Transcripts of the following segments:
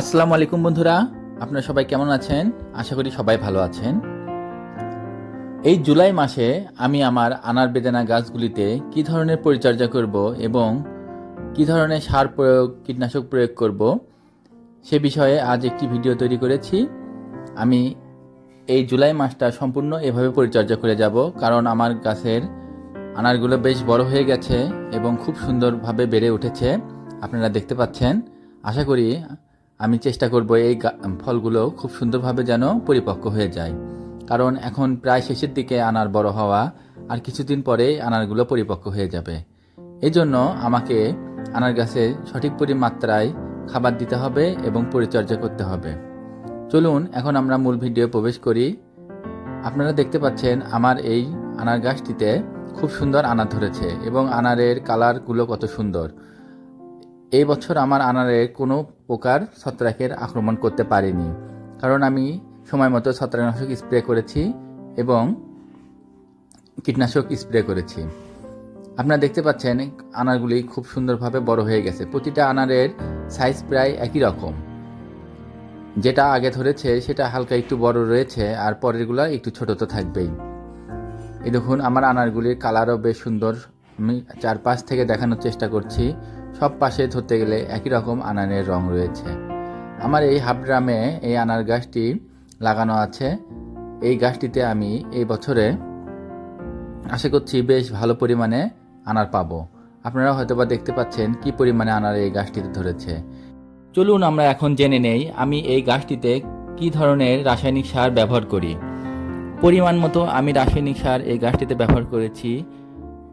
আসসালামু আলাইকুম বন্ধুরা, আপনারা সবাই কেমন আছেন? আশা করি সবাই ভালো আছেন। এই জুলাই মাসে আমি আমার আনার বেদানা গাছগুলিতে কি ধরনের পরিচর্যা করব এবং কি ধরনের সার প্রয়োগ, কীটনাশক প্রয়োগ করব, সে বিষয়ে আজ একটি ভিডিও তৈরি করেছি। আমি এই জুলাই মাসটা সম্পূর্ণ এভাবে পরিচর্যা করে যাব, কারণ আমার গাছের আনারগুলো বেশ বড় হয়ে গেছে এবং খুব সুন্দরভাবে বেড়ে উঠেছে। আপনারা দেখতে পাচ্ছেন। আশা করি আমি চেষ্টা করব এই ফলগুলো খুব সুন্দরভাবে যেন পরিপক্ক হয়ে যায়। কারণ এখন প্রায় শেষের দিকে আনার বড় হওয়া আর কিছুদিন পরেই আনারগুলো পরিপক্ক হয়ে যাবে। এই জন্য আমাকে আনার গাছে সঠিক পরিমাত্রায় খাবার দিতে হবে এবং পরিচর্যা করতে হবে। চলুন, এখন আমরা মূল ভিডিও প্রবেশ করি। আপনারা দেখতে পাচ্ছেন আমার এই আনার গাছটিতে খুব সুন্দর আনার ধরেছে এবং আনারের কালারগুলো কত সুন্দর। এই বছর আমার আনারে কোনো প্রকার ছত্রাকের আক্রমণ করতে পারেনি। কারণ আমি সময় মতো ছত্রাকনাশক স্প্রে করেছি এবং কীটনাশক স্প্রে করেছি। আপনারা দেখতে পাচ্ছেন, আনারগুলি খুব সুন্দরভাবে বড় হয়ে গেছে। প্রতিটা আনারের সাইজ প্রায় একই রকম। যেটা আগে ধরেছে, সেটা হালকা একটু বড় রয়েছে, আর পরেরগুলো একটু ছোট তো থাকবেই। এই দেখুন, আমার আনারগুলির কালারও বেশ সুন্দর। আমি চারপাশ থেকে দেখানোর চেষ্টা করছি। পাশে ধরতে গেলে একই রকম আনারের রং রয়েছে। আমার এই হাফ ড্রামে এই আনার গাছটি লাগানো আছে। এই গাছটিতে আমি এই বছরে আশা করছি বেশ ভালো পরিমাণে আনার পাবো। আপনারা হয়তোবা দেখতে পাচ্ছেন কি পরিমাণে আনার এই গাছটিতে ধরেছে। চলুন আমরা এখন জেনে নেই আমি এই গাছটিতে কি ধরনের রাসায়নিক সার ব্যবহার করি। পরিমাণ মতো আমি রাসায়নিক সার এই গাছটিতে ব্যবহার করেছি।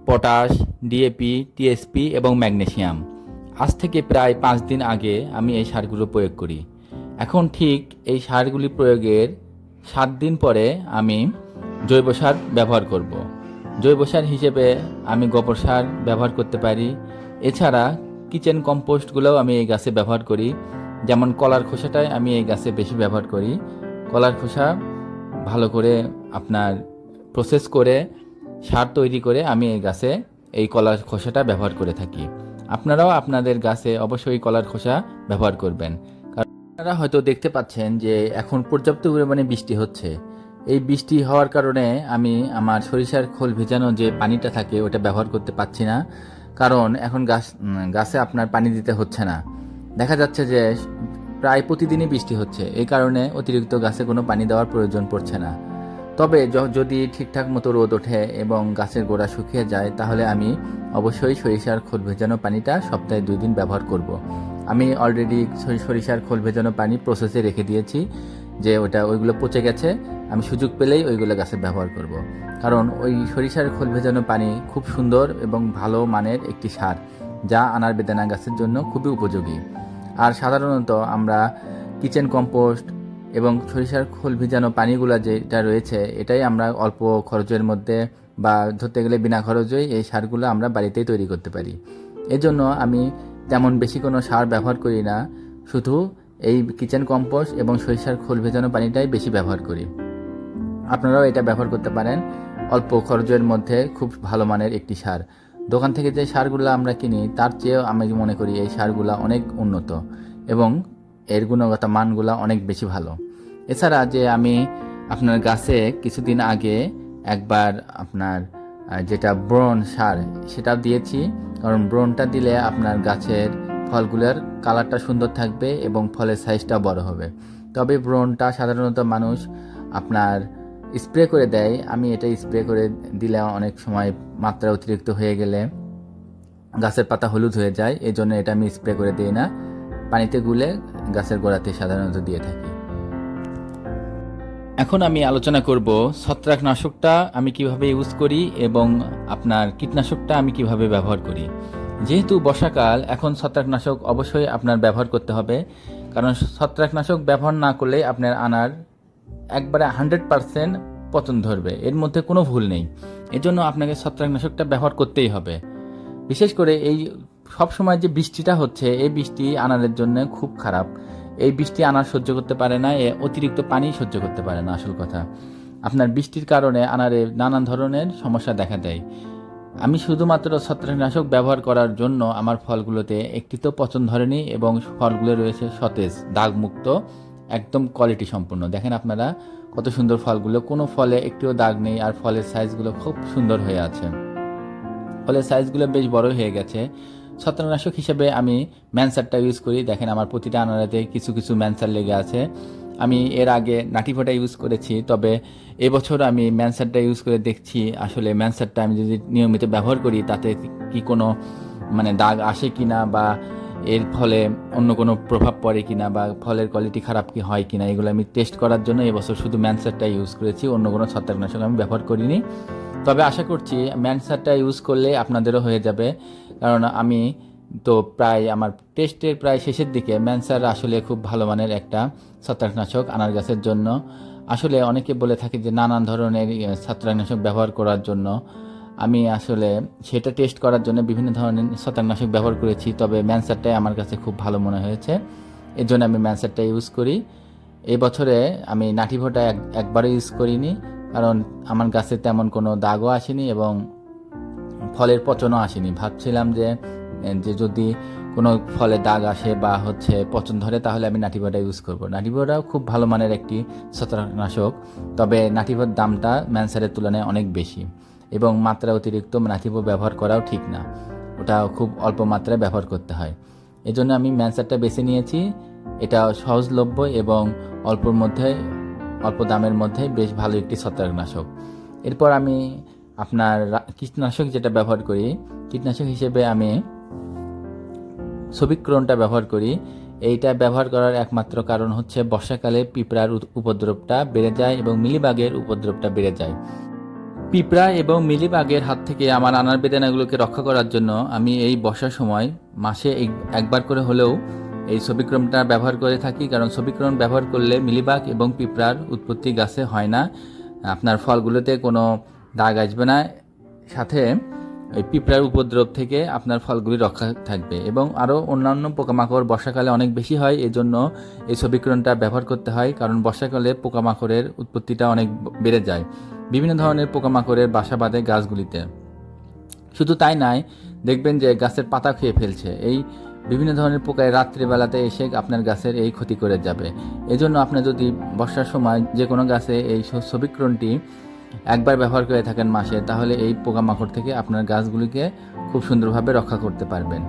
পটাশ, ডিএপি, টিএসপি এবং ম্যাগনেসিয়াম। আজ থেকে প্রায় পাঁচ দিন আগে আমি এই সারগুলো প্রয়োগ করি। এখন ঠিক এই সারগুলি প্রয়োগের সাত দিন পরে আমি জৈব সার ব্যবহার করব। জৈব সার হিসেবে আমি গোবর সার ব্যবহার করতে পারি। এছাড়া কিচেন কম্পোস্টগুলোও আমি এই গাছে ব্যবহার করি। যেমন কলার খোসাটাই আমি এই গাছে বেশি ব্যবহার করি। কলার খোসা ভালো করে আপনার প্রসেস করে সার তৈরি করে আমি এই গাছে এই কলার খোসাটা ব্যবহার করে থাকি। আপনারাও আপনাদের গাছে অবশ্যই কলার খোসা ব্যবহার করবেন। কারণ আপনারা হয়তো দেখতে পাচ্ছেন যে এখন পর্যাপ্ত পরিমাণে বৃষ্টি হচ্ছে। এই বৃষ্টি হওয়ার কারণে আমি আমার সরিষার খোল ভেজানো যে পানিটা থাকে ওটা ব্যবহার করতে পারছি না। কারণ এখন গাছ গাছে আপনার পানি দিতে হচ্ছে না। দেখা যাচ্ছে যে প্রায় প্রতিদিনই বৃষ্টি হচ্ছে। এই কারণে অতিরিক্ত গাছে কোনো পানি দেওয়ার প্রয়োজন পড়ছে না। তবে যদি ঠিকঠাক মতো রোদ ওঠে এবং গাছের গোড়া শুকিয়ে যায়, তাহলে আমি অবশ্যই সরিষার খোল ভেজানো পানিটা সপ্তাহে দুই দিন ব্যবহার করব। আমি অলরেডি সরিষার খোল ভেজানো পানি প্রসেসে রেখে দিয়েছি যে ওটা, ওইগুলো পচে গেছে, আমি সুযোগ পেলেই ওইগুলো গাছে ব্যবহার করব। কারণ ওই সরিষার খোল ভেজানো পানি খুব সুন্দর এবং ভালো মানের একটি সার, যা আনার বেদানা গাছের জন্য খুবই উপযোগী আর সাধারণত আমরা কিচেন কম্পোস্ট এবং সরিষার খোল ভিজানো পানিগুলো যেটা রয়েছে, এটাই আমরা অল্প খরচের মধ্যে বা ধরতে গেলে বিনা খরচেই এই সারগুলো আমরা বাড়িতেই তৈরি করতে পারি। এজন্য আমি তেমন বেশি কোনো সার ব্যবহার করি না, শুধু এই কিচেন কম্পোস্ট এবং সরিষার খোল ভেজানো পানিটাই বেশি ব্যবহার করি। আপনারাও এটা ব্যবহার করতে পারেন, অল্প খরচের মধ্যে খুব ভালো মানের একটি সার। দোকান থেকে যে সারগুলো আমরা কিনি, তার চেয়েও আমি মনে করি এই সারগুলো অনেক উন্নত এবং এর গুণগত মানগুলো অনেক বেশি ভালো। এছাড়া যে আমি আপনার গাছে কিছুদিন আগে একবার আপনার যেটা ব্রন সার, সেটা দিয়েছি। কারণ ব্রনটা দিলে আপনার গাছের ফলগুলোর কালারটা সুন্দর থাকবে এবং ফলের সাইজটা বড় হবে। তবে ব্রনটা সাধারণত মানুষ আপনার স্প্রে করে দেয়। আমি এটা স্প্রে করে দিলে অনেক সময় মাত্রা অতিরিক্ত হয়ে গেলে গাছের পাতা হলুদ হয়ে যায়। এই জন্য এটা আমি স্প্রে করে দিই না। পানিতে গুলে গাছের গোড়াতে সাধারণত দিয়ে থাকি। এখন আমি আলোচনা করব ছত্রাকনাশকটা আমি কীভাবে ইউজ করি এবং আপনার কীটনাশকটা আমি কীভাবে ব্যবহার করি। যেহেতু বর্ষাকাল, এখন ছত্রাকনাশক অবশ্যই আপনার ব্যবহার করতে হবে। কারণ ছত্রাকনাশক ব্যবহার না করলে আপনার আনার একবারে হান্ড্রেড পারসেন্ট পতন ধরবে। এর মধ্যে কোনো ভুল নেই। এজন্য আপনাকে ছত্রাকনাশকটা ব্যবহার করতেই হবে। বিশেষ করে এই সব সময় যে বৃষ্টিটা হচ্ছে, এই বৃষ্টি আনারের জন্য খুব খারাপ। এই বৃষ্টি আনার সহ্য করতে পারে না, এ অতিরিক্ত পানি সহ্য করতে পারে না, আসল কথা। আপনার বৃষ্টির কারণে আনারে নানান ধরনের সমস্যা দেখা দেয়। আমি শুধুমাত্র ছত্রাকনাশক ব্যবহার করার জন্য আমার ফলগুলোতে একটি তো পচন ধরেনি এবং ফলগুলো রয়েছে সতেজ, দাগমুক্ত, একদম কোয়ালিটি সম্পূর্ণ। দেখেন আপনারা কত সুন্দর ফলগুলো। কোনো ফলে একটিও দাগ নেই আর ফলের সাইজগুলো খুব সুন্দর হয়ে আছে। ফলের সাইজগুলো বেশ বড় হয়ে গেছে। ছত্রাকনাশক হিসেবে আমি ম্যানসারটা ইউজ করি। দেখেন আমার প্রতিটা আনারাতে কিছু কিছু ম্যানসার লেগে আছে। আমি এর আগে নাটিফোটা ইউজ করেছি, তবে এবছর আমি ম্যানসারটা ইউজ করে দেখছি। আসলে ম্যানসারটা আমি যদি নিয়মিত ব্যবহার করি, তাতে কি কোনো মানে দাগ আসে কি না বা এর ফলে অন্য কোনো প্রভাব পড়ে কি না বা ফলের কোয়ালিটি খারাপ কি হয় কি না এগুলো আমি টেস্ট করার জন্য এবছর শুধু ম্যানসারটা ইউজ করেছি। অন্য কোনো ছত্রাকনাশক আমি ব্যবহার করিনি। তবে আশা করছি ম্যানসারটা ইউজ করলে আপনাদেরও হয়ে যাবে। কারণ আমি তো প্রায় আমার টেস্টের প্রায় শেষের দিকে ম্যানসার আসলে খুব ভালো মানের একটা ছত্রাকনাশক আনার গাছের জন্য। আসলে অনেকে বলে থাকে যে নানান ধরনের ছত্রাকনাশক ব্যবহার করার জন্য। আমি আসলে সেটা টেস্ট করার জন্য বিভিন্ন ধরনের ছত্রাকনাশক ব্যবহার করেছি, তবে ম্যানসারটাই আমার কাছে খুব ভালো মনে হয়েছে। এর জন্য আমি ম্যানসারটা ইউজ করি। এই বছরে আমি নাটিভোটা এক, একবারও ইউজ করিনি, কারণ আমার গাছে তেমন কোনো দাগও আসেনি এবং ফলের পচনও আসেনি। ভাবছিলাম যে যে যদি কোনো ফলে দাগ আসে বা হচ্ছে পচন ধরে, তাহলে আমি নাটিভোটা ইউজ করব। নাটিভোটাও খুব ভালো মানের একটি ছত্রাকনাশক, তবে নাটিভোর দামটা ম্যানসারের তুলনায় অনেক বেশি এবং মাত্রা অতিরিক্ত নাটিভো ব্যবহার করাও ঠিক না। ওটা খুব অল্প মাত্রায় ব্যবহার করতে হয়। এজন্য আমি ম্যানসারটা বেছে নিয়েছি। এটা সহজলভ্য এবং অল্পর মধ্যে, অল্প দামের মধ্যে বেশ ভালো একটি ছত্রাকনাশক। এরপর আমি আপনার কীটনাশক যেটা ব্যবহার করি, কীটনাশক হিসেবে আমি সবিক্রণটা ব্যবহার করি। এইটা ব্যবহার করার একমাত্র কারণ হচ্ছে বর্ষাকালে পিঁপড়ার উপদ্রবটা বেড়ে যায় এবং মিলিবাগের উপদ্রবটা বেড়ে যায়। পিঁপড়া এবং মিলিবাগের হাত থেকে আমার আনার বেদানাগুলোকে রক্ষা করার জন্য আমি এই বর্ষার সময় মাসে এক- একবার করে হলেও এই ছবিক্রমটা ব্যবহার করে থাকি, কারণ ছবিক্রম ব্যবহার করলে মিলিবাগ এবং পিঁপড়ার উৎপত্তি গাছে হয় না। আপনার ফলগুলোতে কোনো দাগ আসবে না। সাথে ওই পিঁপড়ার উপদ্রব থেকে আপনার ফলগুলি রক্ষা থাকবে এবং আরও অন্যান্য পোকামাকড় বর্ষাকালে অনেক বেশি হয় এই জন্য এই ছবিক্রমটা ব্যবহার করতে হয়, কারণ বর্ষাকালে পোকামাকড়ের উৎপত্তিটা অনেক বেড়ে যায় বিভিন্ন ধরনের পোকামাকড়ের বাসা বাঁধে গাছগুলিতে। শুধু তাই নয়, দেখবেন যে গাছের পাতা খেয়ে ফেলছে। এই বিভিন্ন ধরনের পোকায় রাত্রিবেলাতে এসে আপনার গাছের এই ক্ষতি করে যাবে। এজন্য আপনি যদি বর্ষার সময় যে কোনো গাছে এই সবিক্রণটি একবার ব্যবহার করে থাকেন মাসে, তাহলে এই পোকামাকড় থেকে আপনার গাছগুলিকে খুব সুন্দরভাবে রক্ষা করতে পারবেন।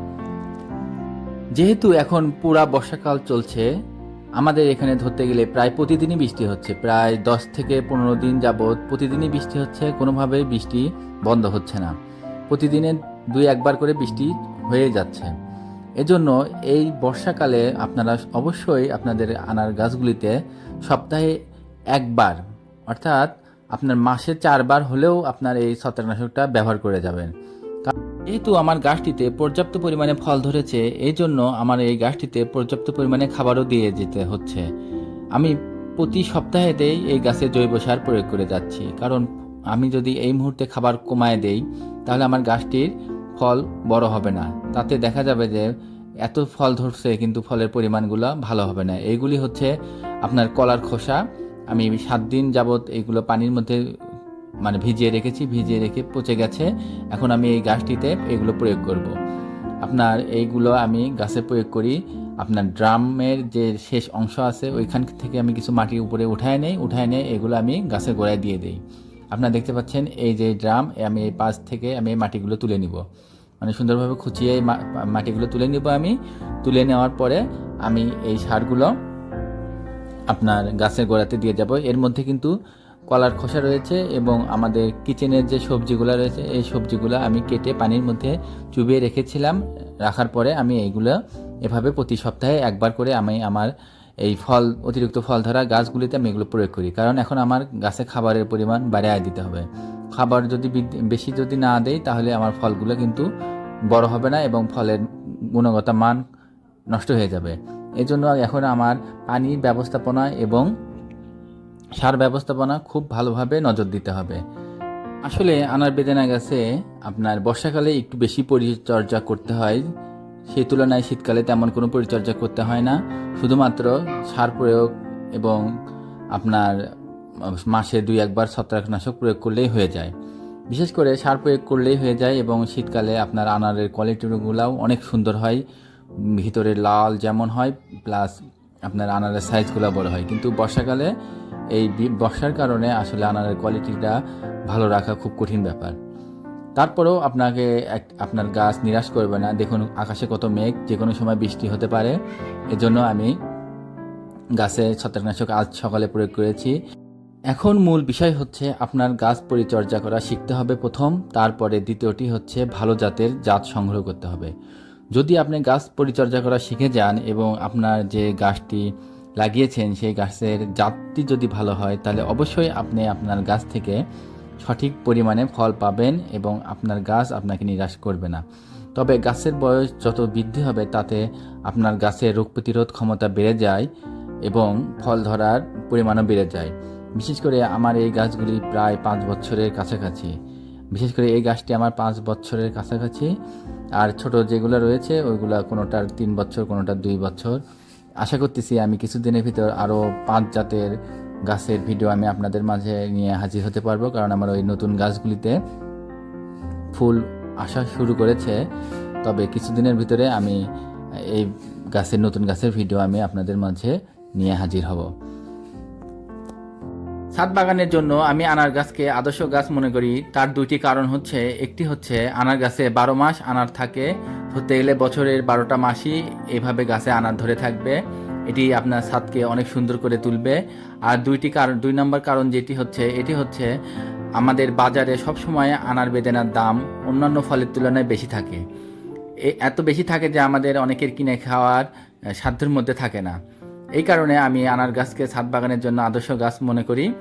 যেহেতু এখন পুরা বর্ষাকাল চলছে, আমাদের এখানে ধরতে গেলে প্রায় প্রতিদিনই বৃষ্টি হচ্ছে। প্রায় দশ থেকে পনেরো দিন যাবৎ প্রতিদিনই বৃষ্টি হচ্ছে, কোনোভাবেই বৃষ্টি বন্ধ হচ্ছে না। প্রতিদিনে দুই একবার করে বৃষ্টি হয়ে যাচ্ছে। এজন্য এই বর্ষাকালে আপনারা অবশ্যই আপনাদের আনার গাছগুলিতে সপ্তাহে একবার, অর্থাৎ আপনার মাসে চারবার হলেও আপনার এই ছত্রাকনাশকটা ব্যবহার করে যাবেন। যেহেতু আমার গাছটিতে পর্যাপ্ত পরিমাণে ফল ধরেছে, এই জন্য আমার এই গাছটিতে পর্যাপ্ত পরিমাণে খাবারও দিয়ে যেতে হচ্ছে। আমি প্রতি সপ্তাহেতেই এই গাছে জৈব সার প্রয়োগ করে যাচ্ছি। কারণ আমি যদি এই মুহূর্তে খাবার কমায় দেই, তাহলে আমার গাছটির ফল বড় হবে না। তাতে দেখা যাবে যে এত ফল ধরছে, কিন্তু ফলের পরিমাণগুলো ভালো হবে না। এইগুলি হচ্ছে আপনার কলার খোসা আমি সাত দিন যাবত এইগুলো পানির মধ্যে মানে ভিজিয়ে রেখেছি, ভিজিয়ে রেখে পচে গেছে। এখন আমি এই গাছটিতে এগুলো প্রয়োগ করব। আপনার এইগুলো আমি গাছে প্রয়োগ করি। আপনার ড্রামের যে শেষ অংশ আছে, ওইখান থেকে আমি কিছু মাটির উপরে উঠায় নেই উঠায় নেই এগুলো আমি গাছের গোড়ায় দিয়ে দিই। আপনারা দেখতে পাচ্ছেন, এই যে ড্রাম আমি এই পাশ থেকে আমি এই মাটিগুলো তুলে নিব। মানে সুন্দরভাবে খুঁচিয়ে মাটিগুলো তুলে নিব আমি। তুলে নেওয়ার পরে আমি এই সারগুলো আপনার গাছের গোড়াতে দিয়ে যাব। এর মধ্যে কিন্তু কলার খোসা রয়েছে এবং আমাদের কিচেনের যে সবজিগুলো রয়েছে, এই সবজিগুলো আমি কেটে পানির মধ্যে চুবিয়ে রেখেছিলাম। রাখার পরে আমি এইগুলো এভাবে প্রতি সপ্তাহে একবার করে আমি আমার এই ফল, অতিরিক্ত ফল ধরা গাছগুলিতে আমি এগুলো প্রয়োগ করি। কারণ এখন আমার গাছে খাবারের পরিমাণ বাড়ায় দিতে হবে। খাবার যদি বেশি যদি না দেই, তাহলে আমার ফলগুলো কিন্তু বড় হবে না এবং ফলের গুণগত মান নষ্ট হয়ে যাবে। এজন্য এখন আমার পানি ব্যবস্থাপনা এবং সার ব্যবস্থাপনা খুব ভালোভাবে নজর দিতে হবে। আসলে আনার বেদানা গাছে, আপনার বর্ষাকালে একটু বেশি পরিচর্যা করতে হয়। সেই তুলনায় শীতকালে তেমন কোনো পরিচর্যা করতে হয় না। শুধুমাত্র সার প্রয়োগ এবং আপনার মাসে দুই একবার ছত্রাকনাশক প্রয়োগ করলেই হয়ে যায়। বিশেষ করে সার প্রয়োগ করলেই হয়ে যায় এবং শীতকালে আপনার আনারের কোয়ালিটিগুলোও অনেক সুন্দর হয়। ভিতরে লাল যেমন হয় প্লাস আপনার আনারের সাইজগুলো বড় হয়। কিন্তু বর্ষাকালে এই বর্ষার কারণে আসলে আনারের কোয়ালিটিটা ভালো রাখা খুব কঠিন ব্যাপার। তারপরেও আপনাকে এক- আপনার গাছ নিরাশ করবে না। দেখুন, আকাশে কত মেঘ যে কোনো সময় বৃষ্টি হতে পারে। এজন্য আমি গাছে ছত্রাকনাশক আজ সকালে প্রয়োগ করেছি। এখন মূল বিষয় হচ্ছে আপনার গাছ পরিচর্যা করা শিখতে হবে প্রথম। তারপরে দ্বিতীয়টি হচ্ছে ভালো জাতের জাত সংগ্রহ করতে হবে। যদি আপনি গাছ পরিচর্যা করা শিখে যান এবং আপনার যে গাছটি লাগিয়েছেন, সেই গাছের জাতটি যদি ভালো হয়, তাহলে অবশ্যই আপনি আপনার গাছ থেকে সঠিক পরিমাণে ফল পাবেন এবং আপনার গাছ আপনাকে নিরাশ করবে না। তবে গাছের বয়স যত বৃদ্ধি হবে, তাতে আপনার গাছের রোগ প্রতিরোধ ক্ষমতা বেড়ে যায় এবং ফল ধরার পরিমাণও বেড়ে যায়। বিশেষ করে আমার এই গাছগুলি প্রায় পাঁচ বছরের কাছাকাছি। বিশেষ করে এই গাছটি আমার পাঁচ বছরের কাছাকাছি। আর ছোট যেগুলো রয়েছে, ওইগুলো কোনোটার তিন বছর, কোনোটার দুই বছর। আশা করতেছি আমি কিছুদিনের ভিতর আরও পাঁচ জাতের গাছের ভিডিও আমি আপনাদের মাঝে নিয়ে হাজির হতে পারব, কারণ আমার ওই নতুন গাছগুলিতে ফুল আসা শুরু করেছে। তবে কিছুদিনের ভিতরে আমি এই গাছের, নতুন গাছের ভিডিও আমি আপনাদের মাঝে নিয়ে হাজির হব। ছাদ বাগানের জন্য আমি আনার গাছকে আদর্শ গাছ মনে করি। তার দুইটি কারণ হচ্ছে, একটি হচ্ছে আনার গাছে বারো মাস আনার থাকে ধরতে গেলে বছরের বারোটা মাসই এভাবে গাছে আনার ধরে থাকবে। এটি আপনার ছাদকে অনেক সুন্দর করে তুলবে। আর দুইটি কারণ, দুই নম্বর কারণ যেটি হচ্ছে, এটি হচ্ছে আমাদের বাজারে সবসময় আনার বেদেনার দাম অন্যান্য ফলের তুলনায় বেশি থাকে। এত বেশি থাকে যে আমাদের অনেকের কিনে খাওয়ার সাধ্যের মধ্যে থাকে না। এই কারণে আমি আনার গাছকে ছাদ বাগানের জন্য আদর্শ গাছ মনে করি।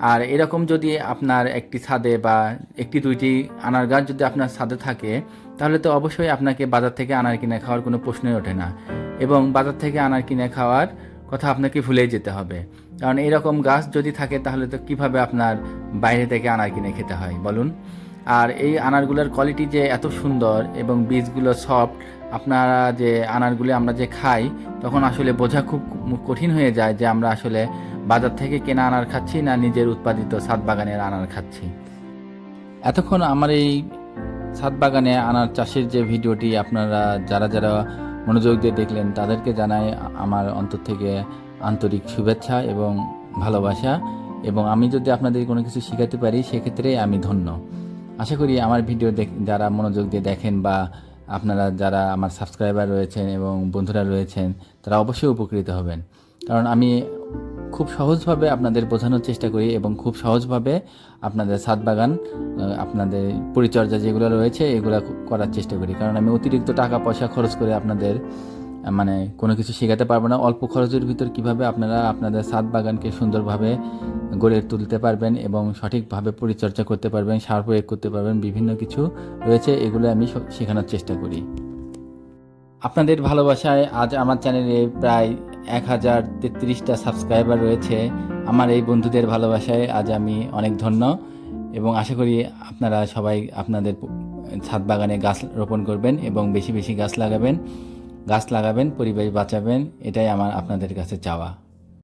আর এরকম যদি আপনার একটি ছাদে বা একটি দুইটি আনার গাছ যদি আপনার ছাদে থাকে, তাহলে তো অবশ্যই আপনাকে বাজার থেকে আনার কিনে খাওয়ার কোনো প্রশ্নই ওঠে না। এবং বাজার থেকে আনার কিনে খাওয়ার কথা আপনাকে ভুলেই যেতে হবে। কারণ এরকম গাছ যদি থাকে, তাহলে তো কীভাবে আপনার বাইরে থেকে আনার কিনে খেতে হয়, বলুন? আর এই আনারগুলোর কোয়ালিটি যে এত সুন্দর এবং বীজগুলো সফট আপনারা যে আনারগুলি আমরা যে খাই, তখন আসলে বোঝা খুব কঠিন হয়ে যায় যে আমরা আসলে বাজার থেকে কেনা আনার খাচ্ছি না নিজের উৎপাদিত ছাদ বাগানের আনার খাচ্ছি। এতক্ষণ আমার এই ছাদ বাগানে আনার চাষের যে ভিডিওটি আপনারা যারা যারা মনোযোগ দিয়ে দেখলেন, তাদেরকে জানাই আমার অন্তর থেকে আন্তরিক শুভেচ্ছা এবং ভালোবাসা। এবং আমি যদি আপনাদের কোনো কিছু শেখাতে পারি, সেক্ষেত্রে আমি ধন্য। আশা করি আমার ভিডিও যারা মনোযোগ দিয়ে দেখেন বা আপনারা যারা আমার সাবস্ক্রাইবার রয়েছেন এবং বন্ধুরা রয়েছেন, তারা অবশ্যই উপকৃত হবেন। কারণ আমি খুব সহজভাবে আপনাদের বোঝানোর চেষ্টা করি এবং খুব সহজভাবে আপনাদের সাত বাগান আপনাদের পরিচর্যা যেগুলো রয়েছে, এগুলো করার চেষ্টা করি। কারণ আমি অতিরিক্ত টাকা পয়সা খরচ করে আপনাদের মানে কোনো কিছু শেখাতে পারব না। অল্প খরচের ভিতর কীভাবে আপনারা আপনাদের ছাদ বাগানকে সুন্দরভাবে গড়ে তুলতে পারবেন এবং সঠিকভাবে পরিচর্যা করতে পারবেন, সার প্রয়োগ করতে পারবেন, বিভিন্ন কিছু রয়েছে, এগুলো আমি শেখানোর চেষ্টা করি। আপনাদের ভালোবাসায় আজ আমার চ্যানেলে প্রায় এক হাজার তেত্রিশটা সাবস্ক্রাইবার রয়েছে। আমার এই বন্ধুদের ভালোবাসায় আজ আমি অনেক ধন্য এবং আশা করি আপনারা সবাই আপনাদের ছাদ বাগানে গাছ রোপণ করবেন এবং বেশি বেশি গাছ লাগাবেন। গাছ লাগাবেন পরিবেশ বাঁচাবেন এটাই আমার আপনাদের কাছে চাওয়া।